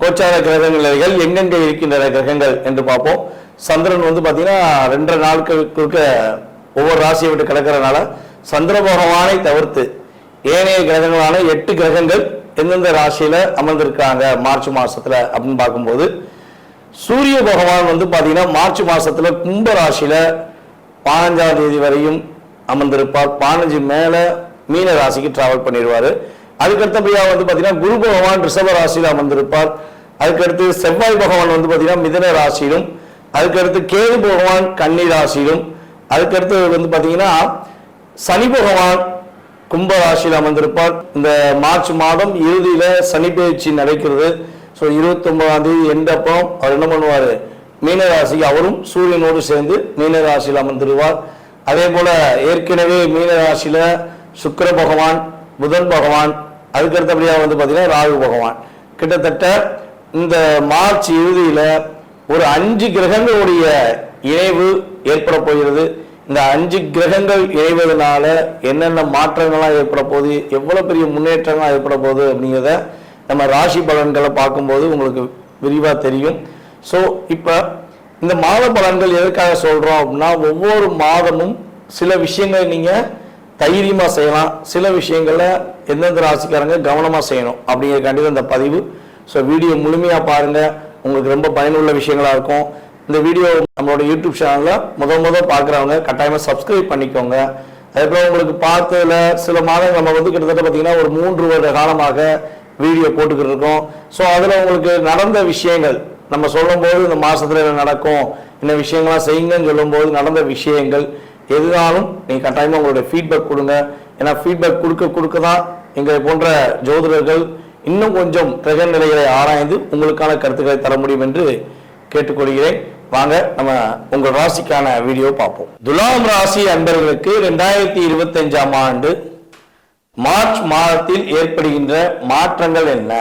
கோச்சார கிரகங்கள் எங்கெங்க இருக்கின்றன கிரகங்கள் என்று பார்ப்போம். சந்திரன் வந்து பார்த்தீங்கன்னா ரெண்டரை நாட்களுக்கு ஒவ்வொரு ராசியை விட்டு கிடக்கிறனால சந்திர பகவானை தவிர்த்து ஏனைய கிரகங்களான எட்டு கிரகங்கள் எந்தெந்த ராசியில அமர்ந்திருக்காங்க மார்ச் மாசத்துல அப்படின்னு பார்க்கும்போது சூரிய பகவான் வந்து பார்த்தீங்கன்னா மார்ச் மாசத்துல கும்ப ராசியில பதினஞ்சாம் தேதி வரையும் அமர்ந்திருப்பார். பதினஞ்சு மேல மீன ராசிக்கு டிராவல் பண்ணிடுவாரு. அதுக்கடுத்த அடுத்தபடியா வந்து பார்த்தீங்கன்னா குரு பகவான் ரிஷப ராசியில் அமர்ந்திருப்பார். அதுக்கடுத்து செவ்வாய் பகவான் வந்து பார்த்தீங்கன்னா மிதன ராசியிலும் அதுக்கடுத்து கேது பகவான் கன்னி ராசியிலும் அதுக்கடுத்து வந்து பார்த்தீங்கன்னா சனி பகவான் கும்ப ராசியில் அமர்ந்திருப்பார். இந்த மார்ச் மாதம் இறுதியில் சனி பயிற்சி நடக்கிறது. ஸோ இருபத்தி ஒன்பதாம் தேதி எண்டப்போ அவர் என்ன பண்ணுவார்? மீனராசிக்கு அவரும் சூரியனோடு சேர்ந்து மீனராசியில் அமர்ந்துருவார் அமர்ந்திருவார். அதே போல ஏற்கனவே மீனராசியில் சுக்கர பகவான் புதன் பகவான் அதுக்கு அடுத்தபடியாக வந்து பார்த்தீங்கன்னா ராகு பகவான். கிட்டத்தட்ட இந்த மார்ச் இறுதியில் ஒரு அஞ்சு கிரகங்களுடைய இணைவு ஏற்பட போகிறது. இந்த அஞ்சு கிரகங்கள் இணைவதனால என்னென்ன மாற்றங்கள்லாம் ஏற்பட போகுது எவ்வளோ பெரிய முன்னேற்றங்கள்லாம் ஏற்பட போகுது அப்படிங்கிறத நம்ம ராசி பலன்களை பார்க்கும்போது உங்களுக்கு விரிவாக தெரியும். ஸோ இப்போ இந்த மாத பலன்கள் எதற்காக சொல்கிறோம் அப்படின்னா ஒவ்வொரு மாதமும் சில விஷயங்களை நீங்கள் தைரியமாக செய்யலாம். சில விஷயங்களில் எந்தெந்த ராசிக்காரங்க கவனமாக செய்யணும் அப்படிங்கிறக்காண்டி தான் இந்த பதிவு. ஸோ வீடியோ முழுமையாக பாருங்கள் உங்களுக்கு ரொம்ப பயனுள்ள விஷயங்களாக இருக்கும். இந்த வீடியோ நம்மளோட யூடியூப் சேனலில் முத முத பார்க்குறவங்க கட்டாயமாக சப்ஸ்கிரைப் பண்ணிக்கோங்க. அதுக்கப்புறம் உங்களுக்கு பார்த்ததுல சில மாதங்கள் நம்ம வந்து கிட்டத்தட்ட பார்த்தீங்கன்னா ஒரு மூன்று வருட காலமாக வீடியோ போட்டுக்கிட்டு இருக்கோம். ஸோ அதில் உங்களுக்கு நடந்த விஷயங்கள் நம்ம சொல்லும்போது இந்த மாதத்தில் என்ன நடக்கும் இந்த விஷயங்கள்லாம் செய்யுங்கன்னு சொல்லும்போது நடந்த விஷயங்கள் எதுனாலும் நீங்கள் கட்டாயமாக உங்களுடைய ஃபீட்பேக் கொடுங்க. ஏன்னா ஃபீட்பேக் கொடுக்க கொடுக்க தான் எங்களை போன்ற ஜோதிடர்கள் இன்னும் கொஞ்சம் கிரக நிலைகளை ஆராய்ந்து உங்களுக்கான கருத்துக்களை தர முடியும் என்று கேட்டுக்கொள்கிறேன். வாங்க நம்ம உங்கள் ராசிக்கான வீடியோ பார்ப்போம். துலாம் ராசி அன்பர்களுக்கு ரெண்டாயிரத்தி இருபத்தஞ்சாம் ஆண்டு மார்ச் மாதத்தில் ஏற்படுகின்ற மாற்றங்கள் என்ன?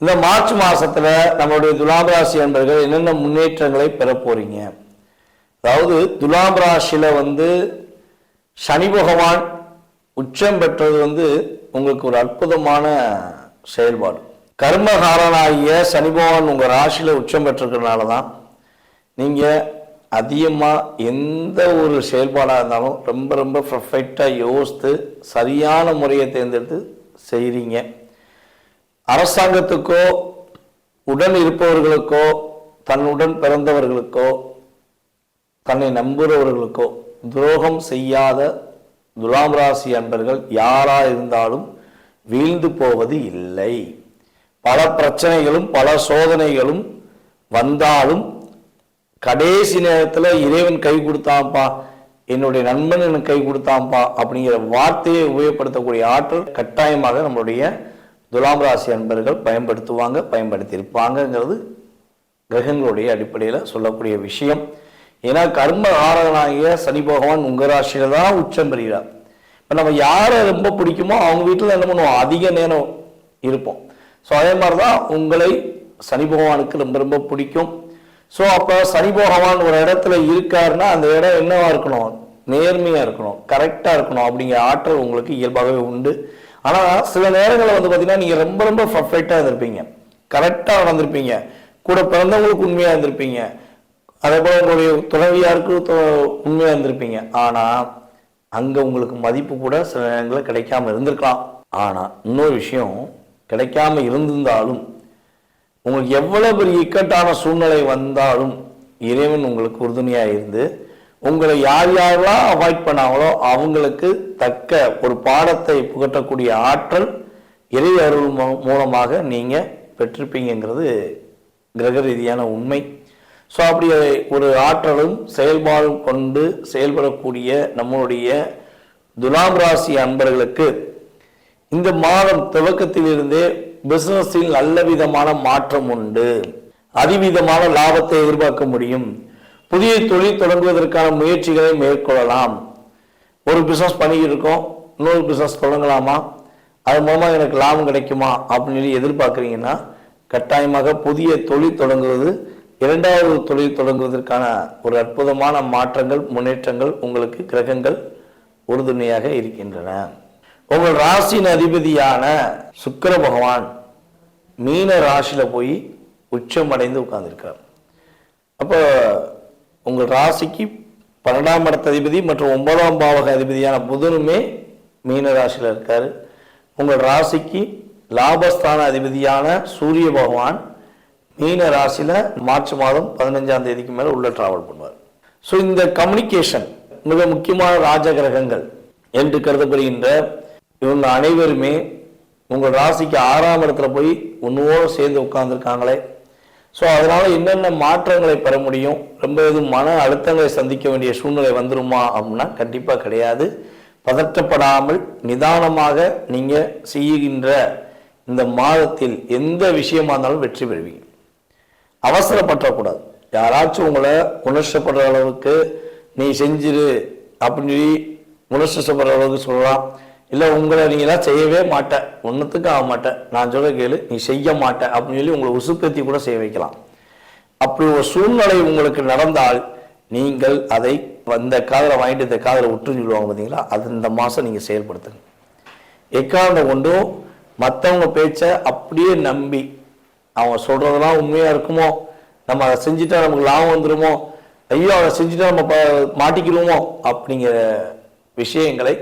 இந்த மார்ச் மாதத்தில் நம்மளுடைய துலாம் ராசி அன்பர்கள் என்னென்ன முன்னேற்றங்களை பெற போறீங்க அதாவது துலாம் ராசியில வந்து சனி பகவான் உச்சம் பெற்றது வந்து உங்களுக்கு ஒரு அற்புதமான செயல்பாடு. கர்மகாரனாகிய சனி பகவான் உங்கள் ராசியில் உச்சம் பெற்றிருக்கிறதுனால தான் நீங்கள் அதிகமாக எந்த ஒரு செயல்பாடாக இருந்தாலும் ரொம்ப ரொம்ப பர்ஃபெக்டாக யோசித்து சரியான முறையை தேர்ந்தெடுத்து செய்கிறீங்க அரசாங்கத்துக்கோ உடன் இருப்பவர்களுக்கோ தன்னுடன் பிறந்தவர்களுக்கோ தன்னை நம்புகிறவர்களுக்கோ துரோகம் செய்யாத துலாம் ராசி அன்பர்கள் யாரா இருந்தாலும் வீழ்ந்து போவது இல்லை. பல பிரச்சனைகளும் பல சோதனைகளும் வந்தாலும் கடைசி நேரத்தில் இறைவன் கை கொடுத்தான்ப்பா என்னுடைய நண்பன் எனக்கு கை கொடுத்தான்ப்பா அப்படிங்கிற வார்த்தையை உபயோகப்படுத்தக்கூடிய ஆற்றல் கட்டாயமாக நம்மளுடைய துலாம் ராசி அன்பர்கள் பயன்படுத்துவாங்க பயன்படுத்தியிருப்பாங்கங்கிறது கிரகங்களுடைய அடிப்படையில் சொல்லக்கூடிய விஷயம். ஏன்னா கர்ம ஆரகனாகிய சனி பகவான் உங்கள் ராசியில் தான் உச்சம் பெறுகிறார். இப்போ நம்ம யாரை ரொம்ப பிடிக்குமோ அவங்க வீட்டில் என்ன பண்ணுவோம்? அதிக நேரம் இருப்போம். ஸோ அதே மாதிரி தான் உங்களை சனி பகவானுக்கு ரொம்ப ரொம்ப பிடிக்கும். ஸோ அப்போ சனி பகவான் ஒரு இடத்துல இருக்காருன்னா அந்த இடம் என்னவா இருக்கணும்? நேர்மையாக இருக்கணும். கரெக்டாக இருக்கணும். அப்படிங்கிற ஆற்றல் உங்களுக்கு இயல்பாகவே உண்டு. ஆனால் சில நேரங்களில் வந்து பார்த்தீங்கன்னா நீங்கள் ரொம்ப ரொம்ப பர்ஃபெக்டா இருந்திருப்பீங்க. கரெக்டாக நடந்திருப்பீங்க. கூட பிறந்தவங்களுக்கு உண்மையாக இருந்திருப்பீங்க. அதே போல உங்களுடைய துணைவியாருக்கு உண்மையாக இருந்திருப்பீங்க. ஆனால் அங்கே உங்களுக்கு மதிப்பு கூட சில நேரங்களில் கிடைக்காம இருந்திருக்கலாம். ஆனால் இன்னொரு விஷயம் கிடைக்காம இருந்திருந்தாலும் உங்களுக்கு எவ்வளவு பெரிய இக்கட்டான சூழ்நிலை வந்தாலும் இறைவன் உங்களுக்கு உறுதுணையாக இருந்து உங்களை யார் யாரெல்லாம் அவாய்ட் பண்ணாங்களோ அவங்களுக்கு தக்க ஒரு பாடத்தை புகட்டக்கூடிய ஆற்றல் இறை அருள் மூ- மூலமாக நீங்கள் பெற்றிருப்பீங்கிறது கிரக ரீதியான உண்மை. ஸோ அப்படி ஒரு ஆற்றலும் செயல்பாடும் கொண்டு செயல்படக்கூடிய நம்மளுடைய துலாம் ராசி அன்பர்களுக்கு இந்த மாதம் துவக்கத்திலிருந்தே பிஸ்னஸில் நல்ல விதமான மாற்றம் உண்டு. அதிவிதமான லாபத்தை எதிர்பார்க்க முடியும். புதிய தொழில் தொடங்குவதற்கான முயற்சிகளை மேற்கொள்ளலாம். ஒரு பிஸ்னஸ் பண்ணிக்கிட்டு இருக்கோம். இன்னொரு பிஸ்னஸ் தொடங்கலாமா? அது மூலமாக எனக்கு லாபம் கிடைக்குமா? அப்படின்னு எதிர்பார்க்குறீங்கன்னா கட்டாயமாக புதிய தொழில் தொடங்குவது இரண்டாவது தொழில் தொடங்குவதற்கான ஒரு அற்புதமான மாற்றங்கள் முன்னேற்றங்கள் உங்களுக்கு கிரகங்கள் உறுதுணையாக இருக்கின்றன. உங்கள் ராசியின் அதிபதியான சுக்கிர பகவான் மீன ராசியில் போய் உச்சம் அடைந்து உட்கார்ந்துருக்கார். அப்போ உங்கள் ராசிக்கு பன்னெண்டாம் இடத்த அதிபதி மற்றும் ஒன்பதாம் பாவக அதிபதியான புதனுமே மீன ராசியில் இருக்கார். உங்கள் ராசிக்கு லாபஸ்தான அதிபதியான சூரிய பகவான் மீன ராசியில் மார்ச் மாதம் பதினஞ்சாம் தேதிக்கு மேலே உள்ள டிராவல் பண்ணுவார். ஸோ இந்த கம்யூனிகேஷன் மிக முக்கியமான ராஜ கிரகங்கள் என்று கருதப்படுகின்ற இவங்க அனைவருமே உங்கள் ராசிக்கு ஆறாம் இடத்துல போய் ஒன்றுவோடு சேர்ந்து உட்கார்ந்துருக்காங்களே. ஸோ அதனால் என்னென்ன மாற்றங்களை பெற முடியும்? ரொம்ப எதுவும் மன அழுத்தங்களை சந்திக்க வேண்டிய சூழ்நிலை வந்துருமா அப்படின்னா கண்டிப்பாக கிடையாது. பதற்றப்படாமல் நிதானமாக நீங்கள் செய்கின்ற இந்த மாதத்தில் எந்த விஷயமா இருந்தாலும் வெற்றி பெறுவீங்க. அவசரப்பற்றக்கூடாது யாராச்சும் உங்களை உணர்ச்சப்படுற அளவுக்கு நீ செஞ்சிரு அப்படின்னு சொல்லி உணர்ச்சப்படுற அளவுக்கு சொல்லலாம். இல்லை உங்களை நீங்களாம் செய்யவே மாட்டேன் ஒன்றுத்துக்கு ஆக மாட்டேன் நான் சொல்ல கேளு நீ செய்ய மாட்டேன் அப்படின்னு சொல்லி உங்களை உசுப்பேத்தி கூட செய்ய வைக்கலாம். அப்படி ஒரு சூழ்நிலை உங்களுக்கு நடந்தால் நீங்கள் அதை அந்த காதலை வாங்கிட்டு இந்த காதலை விட்டுன்னு சொல்லுவாங்க பார்த்தீங்களா அது இந்த மாதம் நீங்கள் செயல்படுத்துங்க. எக்காரணம் கொண்டும் மற்றவங்க பேச்சை அப்படியே நம்பி அவங்க சொல்கிறதெல்லாம் உண்மையாக இருக்குமோ? நம்ம அதை செஞ்சுட்டா நமக்கு லாபம் வந்துடுமோ ஐயோ அதை செஞ்சுட்டா நம்ம ப- மாட்டிக்கிடுவோமோ அப்படிங்கிற விஷயங்களை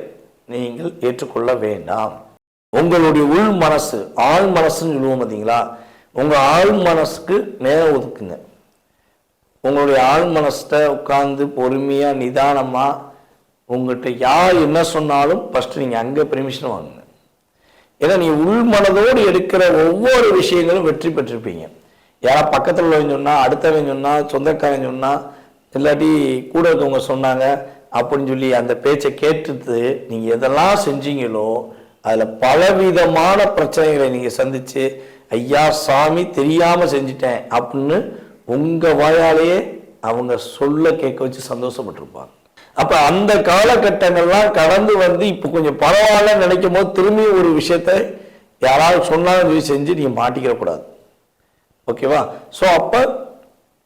நீங்கள் ஏற்றுக்கொள்ள வேண்டாம். உங்களுடைய உள் மனசு ஆள் மனசுன்னு சொல்லுவோம் பார்த்தீங்களா உங்கள் ஆள் மனசுக்கு நேரம் ஒதுக்குங்க. உங்களுடைய ஆள் மனசிட்ட உட்கார்ந்து பொறுமையாக நிதானமாக உங்கள்கிட்ட யார் என்ன சொன்னாலும் ஃபஸ்ட்டு நீங்கள் அங்கே பெர்மிஷன் வாங்குங்க. ஏன்னா நீ உள் மனதோடு எடுக்கிற ஒவ்வொரு விஷயங்களும் வெற்றி பெற்றிருப்பீங்க. யாரா பக்கத்தில் உள்ளவங்க சொன்னால் அடுத்தவன் சொன்னால் சொந்தக்காரன் சொன்னால் இல்லாட்டி கூட இருக்கவங்க சொன்னாங்க அப்படின்னு சொல்லி அந்த பேச்சை கேட்டுட்டு நீங்கள் எதெல்லாம் செஞ்சீங்களோ அதில் பலவிதமான பிரச்சனைகளை நீங்கள் சந்தித்து ஐயா சாமி தெரியாமல் செஞ்சிட்டேன் அப்படின்னு உங்கள் வாயாலேயே அவங்க சொல்ல கேட்க வச்சு சந்தோஷப்பட்டிருப்பாங்க. அப்ப அந்த காலகட்டங்கள்லாம் கடந்து வந்து இப்ப கொஞ்சம் பரவாயில்ல நினைக்கும் போது திரும்பி ஒரு விஷயத்தை யாராவது சொன்னாலும் சொல்லி செஞ்சு நீங்க மாட்டிக்கிற கூடாது. ஓகேவா? ஸோ அப்ப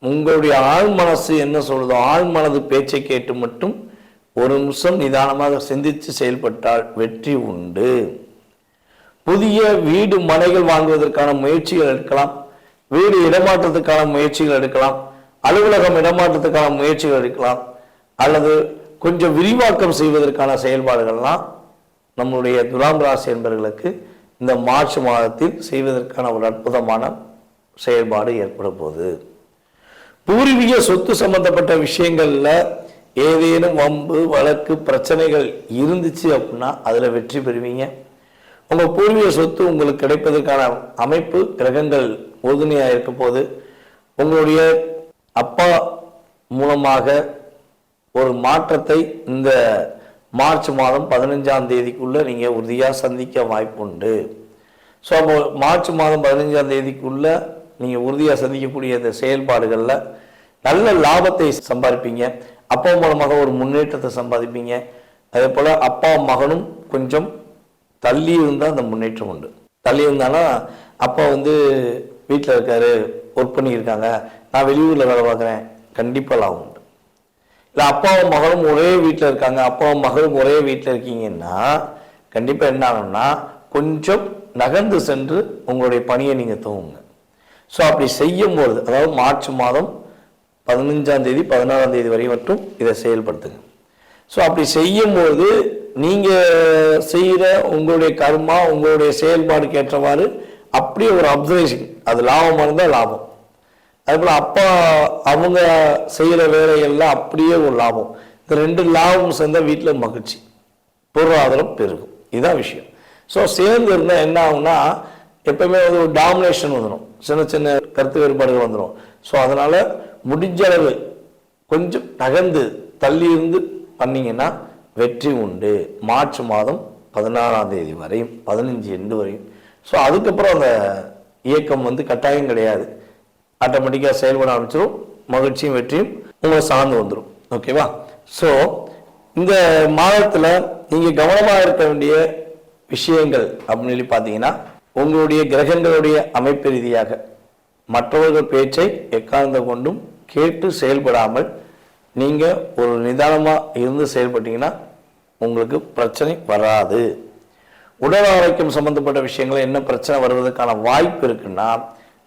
உங்களுடைய ஆழ் மனசு என்ன சொல்லுதோ ஆழ் மனது பேச்சை கேட்டு மட்டும் ஒரு நிமிஷம் நிதானமாக சிந்தித்து செயல்பட்டால் வெற்றி உண்டு. புதிய வீடு மனைகள் வாங்குவதற்கான முயற்சிகள் எடுக்கலாம். வீடு இடமாற்றத்துக்கான முயற்சிகள் எடுக்கலாம். அலுவலகம் இடமாற்றத்துக்கான முயற்சிகள் எடுக்கலாம். அல்லது கொஞ்சம் விரிவாக்கம் செய்வதற்கான செயல்பாடுகள்லாம் நம்முடைய துலாம் ராசி என்பவர்களுக்கு இந்த மார்ச் மாதத்தில் செய்வதற்கான ஒரு அற்புதமான செயல்பாடு ஏற்பட போகுது பூர்வீக சொத்து சம்பந்தப்பட்ட விஷயங்களில் ஏதேனும் வம்பு வழக்கு பிரச்சனைகள் இருந்துச்சு அப்படின்னா அதில் வெற்றி பெறுவீங்க. உங்கள் பூர்வீக சொத்து உங்களுக்கு கிடைப்பதற்கான அமைப்பு கிரகங்கள் உறுதுணையாக இருக்க போது உங்களுடைய அப்பா மூலமாக ஒரு மாற்றத்தை இந்த மார்ச் மாதம் பதினஞ்சாம் தேதிக்குள்ளே நீங்கள் உறுதியாக சந்திக்க வாய்ப்புண்டு. ஸோ அப்போ மார்ச் மாதம் பதினஞ்சாம் தேதிக்குள்ளே நீங்கள் உறுதியாக சந்திக்கக்கூடிய இந்த செயல்பாடுகளில் நல்ல லாபத்தை சம்பாதிப்பீங்க. அப்பா மூலமாக ஒரு முன்னேற்றத்தை சம்பாதிப்பீங்க. அதே போல் அப்பா மகனும் கொஞ்சம் தள்ளி இருந்தால் அந்த முன்னேற்றம் உண்டு. தள்ளி இருந்தானா அப்பா வந்து வீட்டில் இருக்காரு ஒர்க் பண்ணியிருக்காங்க. நான் வெளியூரில் வேலை பார்க்குறேன். கண்டிப்பாக லாபம். உண்டு இல்லை அப்பாவும் மகளும் ஒரே வீட்டில் இருக்காங்க. அப்பாவும் மகளும் ஒரே வீட்டில் இருக்கீங்கன்னா கண்டிப்பாக என்ன ஆகும்னா கொஞ்சம் நகர்ந்து சென்று உங்களுடைய பணியை நீங்கள் துவங்குங்க. ஸோ அப்படி செய்யும்போது அதாவது மார்ச் மாதம் பதினஞ்சாம் தேதி பதினாறாம் தேதி வரை மட்டும் இதை செயல்படுத்துங்க. ஸோ அப்படி செய்யும்போது நீங்கள் செய்கிற உங்களுடைய கர்மா உங்களுடைய செயல்பாடுக்கு ஏற்றவாறு அப்படியே ஒரு அப்சர்வேஷன் அது லாபமாக இருந்தால் லாபம். அது போல் அப்பா அவங்க செய்கிற வேலைகள்ல அப்படியே ஒரு லாபம். இந்த ரெண்டு லாபம் சேர்ந்தால் வீட்டில் மகிழ்ச்சி. பொருளாதாரம் பெருகும். இதுதான் விஷயம். ஸோ சேர்ந்து இருந்தால் என்ன ஆகும்னா எப்பவுமே வந்து ஒரு டாமினேஷன் வந்துடும் சின்ன சின்ன கருத்து வேறுபாடுகள் வந்துடும் ஸோ அதனால் முடிஞ்ச அளவு கொஞ்சம் நகர்ந்து தள்ளி இருந்து பண்ணிங்கன்னா வெற்றி உண்டு. மார்ச் மாதம் பதினாறாம் தேதி வரையும் பதினஞ்சு எண்டு வரையும். ஸோ அதுக்கப்புறம் அந்த இயக்கம் வந்து கட்டாயம் கிடையாது. ஆட்டோமேட்டிக்காக செயல்பட ஆரம்பிச்சிடும் மகிழ்ச்சியும் வெற்றியும் உங்களை சார்ந்து வந்துடும் ஓகேவா ஸோ இந்த மாதத்தில் நீங்கள் கவனமாக இருக்க வேண்டிய விஷயங்கள் அப்படின்னு சொல்லி பார்த்தீங்கன்னா உங்களுடைய கிரகங்களுடைய அமைப்பு ரீதியாக மற்றவர்கள் பேச்சை எக்காரணத்தை கொண்டும் கேட்டு செயல்படாமல் நீங்கள் ஒரு நிதானமாக இருந்து செயல்பட்டீங்கன்னா உங்களுக்கு பிரச்சனை வராது. உடல் ஆரோக்கியம் சம்மந்தப்பட்ட விஷயங்கள் என்ன பிரச்சனை வருவதற்கான வாய்ப்பு இருக்குன்னா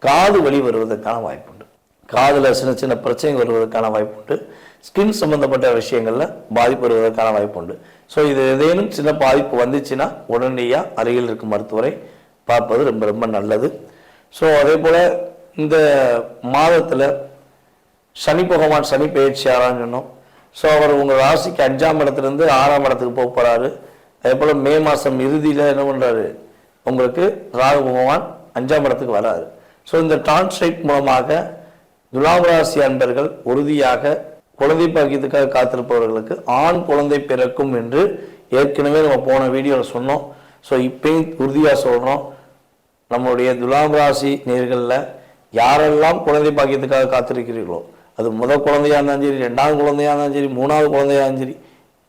காது வலி வருவதற்கான வாய்ப்பு உண்டு காதில் சின்ன சின்ன பிரச்சனைகள் வருவதற்கான வாய்ப்பு உண்டு ஸ்கின் சம்பந்தப்பட்ட விஷயங்களில் பாதிப்பு வருவதற்கான வாய்ப்பு உண்டு ஸோ இது ஏதேனும் சின்ன பாதிப்பு வந்துச்சுன்னா உடனடியாக அருகில் இருக்கும் மருத்துவரை பார்ப்பது ரொம்ப ரொம்ப நல்லது. ஸோ அதே போல் இந்த மாதத்தில் சனி பகவான் சனி பயிற்சி சொன்னோம். ஸோ அவர் உங்கள் ராசிக்கு அஞ்சாம் இடத்துலேருந்து ஆறாம் இடத்துக்கு போக போகிறாரு அதே போல் மே மாதம் இறுதியில் என்ன பண்ணுறாரு உங்களுக்கு ராகு பகவான் அஞ்சாம் இடத்துக்கு வராரு. ஸோ இந்த டிரான்ஸ்லேட் மூலமாக துலாம் ராசி அன்பர்கள் உறுதியாக குழந்தை பாக்கியத்துக்காக காத்திருப்பவர்களுக்கு ஆண் குழந்தை பிறக்கும் என்று ஏற்கனவே நம்ம போன வீடியோவில் சொன்னோம். ஸோ இப்பயும் உறுதியாக சொல்கிறோம் நம்மளுடைய துலாம் ராசி நேர்களில் யாரெல்லாம் குழந்தை பாக்கியத்துக்காக காத்திருக்கிறீர்களோ அது முதல் குழந்தையா இருந்தாலும் சரி ரெண்டாவது குழந்தையா இருந்தாலும் சரி மூணாவது குழந்தையாக இருந்தாலும் சரி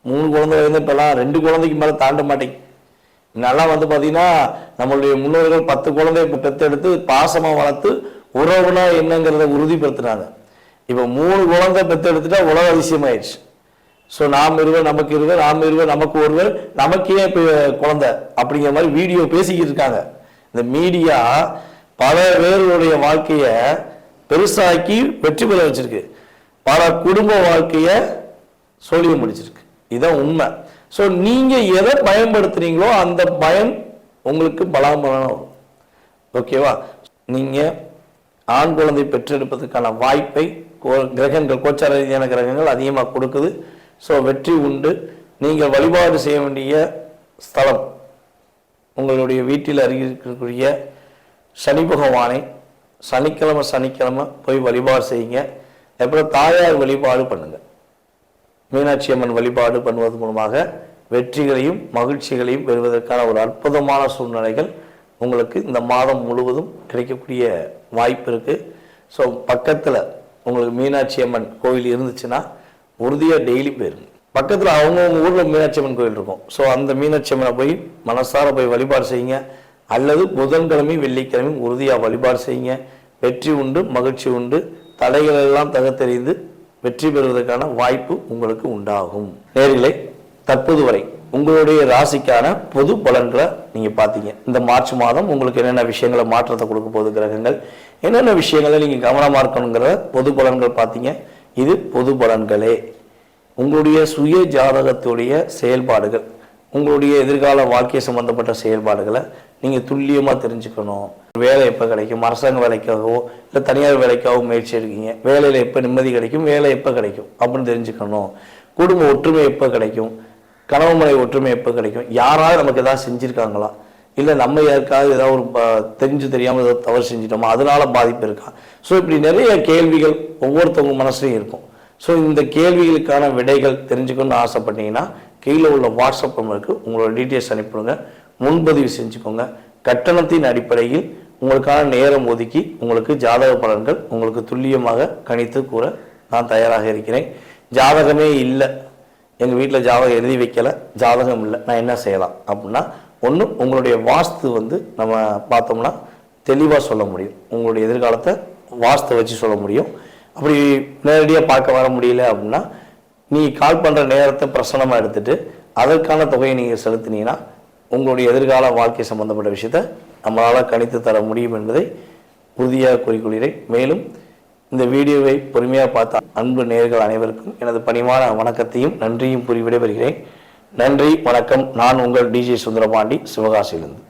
மூணு குழந்தை வந்து இப்போல்லாம் ரெண்டு குழந்தைக்கு மேலே தாண்ட மாட்டேங்க. நல்லா வந்து பார்த்தீங்கன்னா நம்மளுடைய முன்னோர்கள் பத்து குழந்தைய பெற்றெடுத்து பாசமாக வளர்த்து உறவுனா என்னங்கிறத உறுதிப்படுத்தினாங்க. இப்போ மூணு குழந்தை பெற்றெடுத்துட்டா உலக அதிசயமாயிடுச்சு. ஸோ நாம் இருவர் நமக்கு இருவர் நாம் இருவர் நமக்கு ஒருவர் நமக்கே இப்போ குழந்தை அப்படிங்கிற மாதிரி வீடியோ பேசிக்கிட்டு இருக்காங்க. இந்த மீடியா பல பேருடைய வாழ்க்கையை பெருசாக்கி வெற்றி பெற வச்சிருக்கு. பல குடும்ப வாழ்க்கையை சொல்லி முடிச்சிருக்கு. இதுதான் உண்மை. ஸோ நீங்கள் எதை பயன்படுத்துகிறீங்களோ அந்த பயன் உங்களுக்கு பலாபலனாக வரும். ஓகேவா நீங்கள் ஆண் குழந்தை பெற்றெடுப்பதற்கான வாய்ப்பை கோ- கிரகங்கள் கோச்சார ரீதியான கிரகங்கள் அதிகமாக கொடுக்குது. ஸோ வெற்றி உண்டு. நீங்கள் வழிபாடு செய்ய வேண்டிய ஸ்தலம் உங்களுடைய வீட்டில் அருகில் இருக்கக்கூடிய சனி பகவானை சனிக்கிழமை சனிக்கிழமை போய் வழிபாடு செய்யுங்க. அப்புறம் தாயார் வழிபாடு பண்ணுங்கள் மீனாட்சி அம்மன் வழிபாடு பண்ணுவது மூலமாக வெற்றிகளையும் மகிழ்ச்சிகளையும் பெறுவதற்கான ஒரு அற்புதமான சூழ்நிலைகள் உங்களுக்கு இந்த மாதம் முழுவதும் கிடைக்கக்கூடிய வாய்ப்பு இருக்குது ஸோ பக்கத்தில் உங்களுக்கு மீனாட்சி அம்மன் கோயில் இருந்துச்சுன்னா உறுதியாக டெய்லி போயிருங்க பக்கத்தில் அவங்கவுங்க ஊரில் மீனாட்சி அம்மன் கோயில் இருக்கும். ஸோ அந்த மீனாட்சி அம்மனை போய் மனசார போய் வழிபாடு செய்யுங்க. அல்லது புதன்கிழமை வெள்ளிக்கிழமை உறுதியாக வழிபாடு செய்யுங்க. வெற்றி உண்டு மகிழ்ச்சி உண்டு. தடைகள் எல்லாம் தகத்தெறிந்து வெற்றி பெறுவதற்கான வாய்ப்பு உங்களுக்கு உண்டாகும். நேர்களை தற்போது வரை உங்களுடைய ராசிக்கான பொது பலன்களை நீங்கள் பார்த்தீங்க. இந்த மார்ச் மாதம் உங்களுக்கு என்னென்ன விஷயங்களை மாற்றத்தை கொடுக்க போகுது கிரகங்கள்? என்னென்ன விஷயங்களை நீங்கள் கவனமாக இருக்கணுங்கிற பொது பலன்கள் பார்த்தீங்க. இது பொது பலன்களே. உங்களுடைய சுய ஜாதகத்துடைய செயல்பாடுகள் உங்களுடைய எதிர்கால வாழ்க்கை சம்பந்தப்பட்ட செயல்பாடுகளை நீங்கள் துல்லியமாக தெரிஞ்சுக்கணும். வேலை எப்போ கிடைக்கும்? அரசாங்க வேலைக்காகவோ இல்லை தனியார் வேலைக்காகவோ முயற்சி இருக்கீங்க வேலையில் எப்போ நிம்மதி கிடைக்கும்? வேலை எப்போ கிடைக்கும்? அப்படின்னு தெரிஞ்சுக்கணும். குடும்ப ஒற்றுமை எப்போ கிடைக்கும்? கணவன் முறை ஒற்றுமை எப்போ கிடைக்கும்? யாராவது நமக்கு ஏதாவது செஞ்சுருக்காங்களா? இல்லை நம்ம யாருக்காவது ஏதாவது ஒரு ப- தெரிஞ்சு தெரியாமல் ஏதாவது தவறு செஞ்சிட்டோமா? அதனால பாதிப்பு இருக்கா? ஸோ இப்படி நிறைய கேள்விகள் ஒவ்வொருத்தவங்க மனசுலையும் இருக்கும். ஸோ இந்த கேள்விகளுக்கான விடைகள் தெரிஞ்சுக்கணும்னு ஆசைப்பட்டீங்கன்னா கீழே உள்ள வாட்ஸ்அப் நம்பருக்கு உங்களோட டீட்டெயில்ஸ் அனுப்பிடுங்க முன்பதிவு செஞ்சுக்கோங்க. கட்டணத்தின் அடிப்படையில் உங்களுக்கான நேரம் ஒதுக்கி உங்களுக்கு ஜாதக பலன்கள் உங்களுக்கு துல்லியமாக கணித்து கூற நான் தயாராக இருக்கிறேன். ஜாதகமே இல்லை. எங்கள் வீட்டில் ஜாதகம் எழுதி வைக்கல. ஜாதகம் இல்லை. நான் என்ன செய்யலாம்? அப்படின்னா ஒன்று உங்களுடைய வாஸ்து வந்து நம்ம பார்த்தோம்னா தெளிவாக சொல்ல முடியும். உங்களுடைய எதிர்காலத்தை வாஸ்து வச்சு சொல்ல முடியும். அப்படி நேரடியாக பார்க்க வர முடியல அப்படின்னா நீ கால் பண்ணுற நேரத்தை பிரசனமாக எடுத்துகிட்டு அதற்கான தொகையை நீங்கள் செலுத்தினீங்கன்னா உங்களுடைய எதிர்கால வாழ்க்கை சம்பந்தப்பட்ட விஷயத்தை நம்மளால் கணித்து தர முடியும் என்பதை உறுதியாக கூறிக்கொள்கிறேன். மேலும் இந்த வீடியோவை பொறுமையாக பார்த்த அன்பு நேயர்கள் அனைவருக்கும் எனது பணிவான வணக்கத்தையும் நன்றியும் கூறி விடைபெறுகிறேன். நன்றி வணக்கம். நான் உங்கள் டிஜே சுந்தரபாண்டி சிவகாசியிலிருந்து.